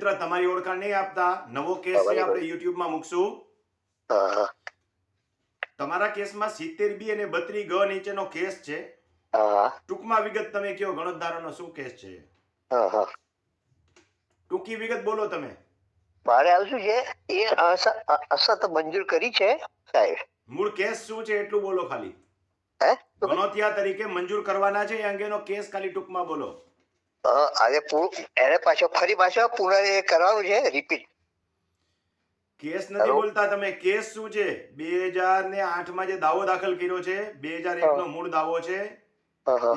મિત્ર તમારી ઓળખાણ નહીં આપતા. નવો કેસ છે. આપણે યુટ્યુબમાં મૂકશું. તમારા કેસમાં સિત્તેર બી અને બત્રી ગ નીચેનો કેસ છે. ટૂંકમાં વિગત તમે કયો ગણતદારોનો શું કેસ છે? ટૂંકી વિગત બોલો તમે. મારે આવું શું છે? એ અસત મંજૂર કરી છે સાહેબ. મૂળ કેસ શું છે એટલું બોલો ખાલી. હે? ગણોતિયા તરીકે મંજૂર કરવાના છે એ અંગેનો કેસ ખાલી ટૂંકમાં બોલો. આજે એને પાછો ફરી પાછો પુનઃ કરવાનું છે રિપીટ કેસ નથી બોલતા તમે. કેસ શું છે? બે હજાર ને આઠમાં જે દાવો દાખલ કર્યો છે બે હજાર એક નો મૂળ દાવો છે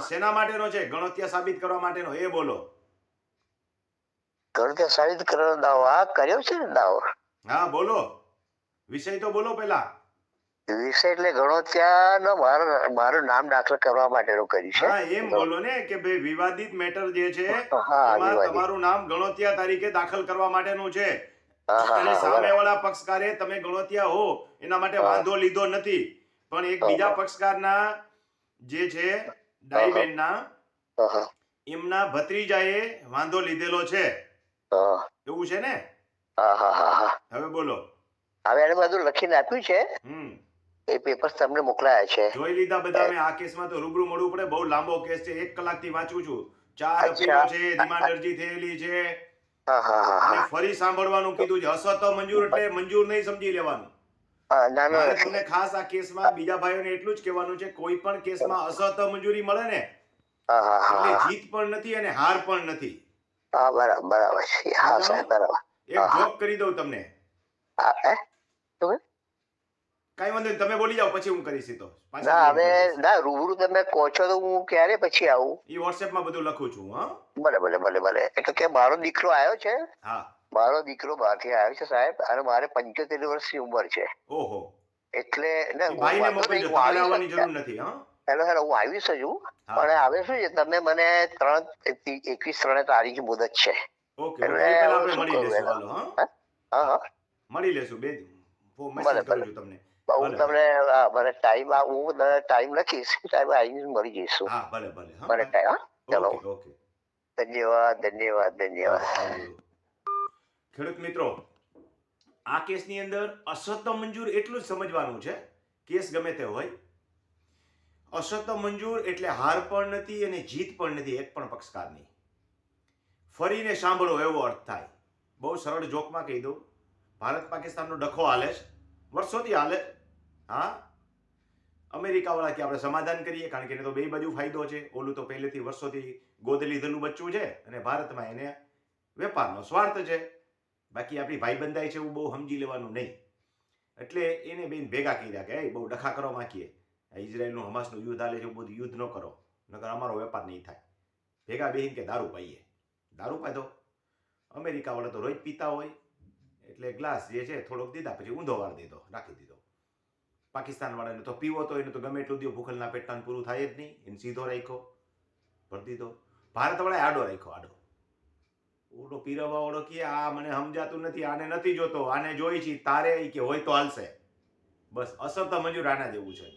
શેના માટેનો છે? ગણોત્યા સાબિત કરવા માટેનો. એ બોલો. ઘણું સાબિત કરવાનો દાવો. આ કર્યો છે ને દાવો? હા બોલો. વિષય તો બોલો પેલા વિષય એટલે ઘણો ત્યાં મારું મારું નામ દાખલ કરવા માટેનું કર્યું છે. હા એમ બોલો ને કે ભાઈ વિવાદિત મેટર જે છે. તમારું નામ ગણોતિયા તરીકે દાખલ કરવા માટેનું છે. અને સામેવાળા પક્ષકારે તમે ગણોતિયા હો એના માટે વાંધો લીધો નથી. પણ એક બીજા પક્ષકારના જે છે ડાઈબેનના એમના ભત્રીજાએ વાંધો લીધેલો છે. એવું છે ને? હવે બોલો. હવે એને બધું લખીને આપ્યું છે. હમ. એ પેપર્સ તમને મોકલાયા છે. જોઈ લીધા બધા મેં આ કેસમાં તો રૂબરૂ મળવું પડે. બહુ લાંબો કેસ છે. એક કલાકથી વાંચું છું. ચાર અપીલો છે. ડિમાન્ડ અરજી થયેલી છે. હા હા હા અને ફરી સાંભળવાનું કીધું છે. અસત મંજૂર એટલે મંજૂર નહીં સમજી લેવાનું. તમને ખાસ આ કેસમાં બીજા ભાઈઓને એટલું જ કહેવાનું છે. કોઈ પણ કેસમાં અસત મંજૂરી મળે ને. હા હા હા એટલે જીત પણ નથી અને હાર પણ નથી. હા બરાબર બરાબર છે. હા સાહેબ બરાબર. એક જોક કરી દઉં તમને. હા હે? તમે કઈ વાંધો તમે બોલી જાઓ પછી હું કરીશ તો ના હવે ના રૂબરૂ તમે કહો છો તો હું ક્યારે પછી આવું? એ વોટ્સએપમાં બધું લખું છું હા. ભલે ભલે ભલે ભલે. એટલે કે મારો દીકરો આવ્યો છે? હા. મારો દીકરો બહારથી આવ્યો છે સાહેબ અને મારે પંચોતેર વર્ષની ઉંમર છે. ઓહો. એટલે ને ભાઈને આવવાની જરૂર નથી હા. હેલો હેલો હું આવીશ જ હું. પણ હવે શું છે તમે મને ત્રણ એકવીસ ત્રણે તારીખ મુદત છે. ઓકે એટલે આપણે મળી લેશું હા. હા હા મળી લેશું બે ભલે, મેસેજ કરું. છું તમને. હું તમને મને ટાઈમ હું ટાઈમ લખીશ. ટાઈમ આવીને મળી જઈશું. હા ભલે ભલે. મને ટાઈમ ચલો. ધન્યવાદ ધન્યવાદ ધન્યવાદ. ખેડૂત મિત્રો આ કેસની અંદર અસત મંજૂર એટલું જ સમજવાનું છે. કેસ ગમે તે હોય. અસત મંજૂર એટલે હાર પણ નથી અને જીત પણ નથી એક પણ પક્ષકારની. ફરીને સાંભળો એવો અર્થ થાય. બહુ સરળ જોકમાં કહી દઉં. ભારત પાકિસ્તાનનો ડખો હાલે છે. વર્ષોથી હાલે. હા? અમેરિકાવાળા કે આપણે સમાધાન કરીએ, કારણ કે એને તો બે બાજુ ફાયદો છે. ઓલું તો પહેલેથી વર્ષોથી ગોદ લીધેલું બચ્ચું છે અને ભારતમાં એને વેપારનો સ્વાર્થ છે. બાકી આપણી ભાઈ બંધાય છે એવું બહુ સમજી લેવાનું નહીં. એટલે એને બેન ભેગા કર્યા કે, "એ બહુ ડખા કરો માંગીએ ઇઝરાયલનું હમાસનું યુદ્ધ હાલે છે એવું બધું યુદ્ધ ન કરો. નકર અમારો વેપાર નહીં થાય. ભેગા બેહીને કે, દારૂ પાઈએ. દારૂ પાધો અમેરિકાવાળા તો રોજ પીતા હોય. એટલે ગ્લાસ જે છે થોડોક દીધા, પછી ઊંધો વાર દીધો રાખી દીધો. પાકિસ્તાન વાળાને તો પીવો તો એને તો ગમે એટલું દીધું ભૂખલના પેટના પૂરું થાય જ નહીં. એને સીધો રાખ્યો, ભરી દીધો. ભારતવાળાએ આડો રાખ્યો, આડો. ઓલો પીરવા વાળો કે આ મને સમજાતું નથી, આને નથી જોતો, આને જોઈ છે, તારે કે હોય તો હાલશે. બસ અસર તો મંજૂર આના જેવું છે.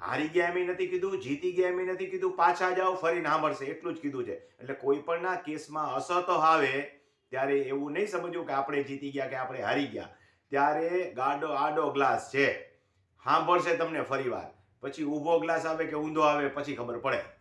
હારી ગયા એમ નથી કીધું, જીતી ગયા એમ નથી કીધું, પાછા જાઓ, ફરીને સાંભળશે, એટલું જ કીધું છે. એટલે કોઈ પણ ના કેસમાં અસત આવે ત્યારે એવું નહીં સમજવું કે આપણે જીતી ગયા કે આપણે હારી ગયા. ત્યારે ગાડો આડો ગ્લાસ છે. સાંભળશે તમને ફરીવાર પછી ઊભો ગ્લાસ આવે કે ઊંધો આવે પછી ખબર પડે.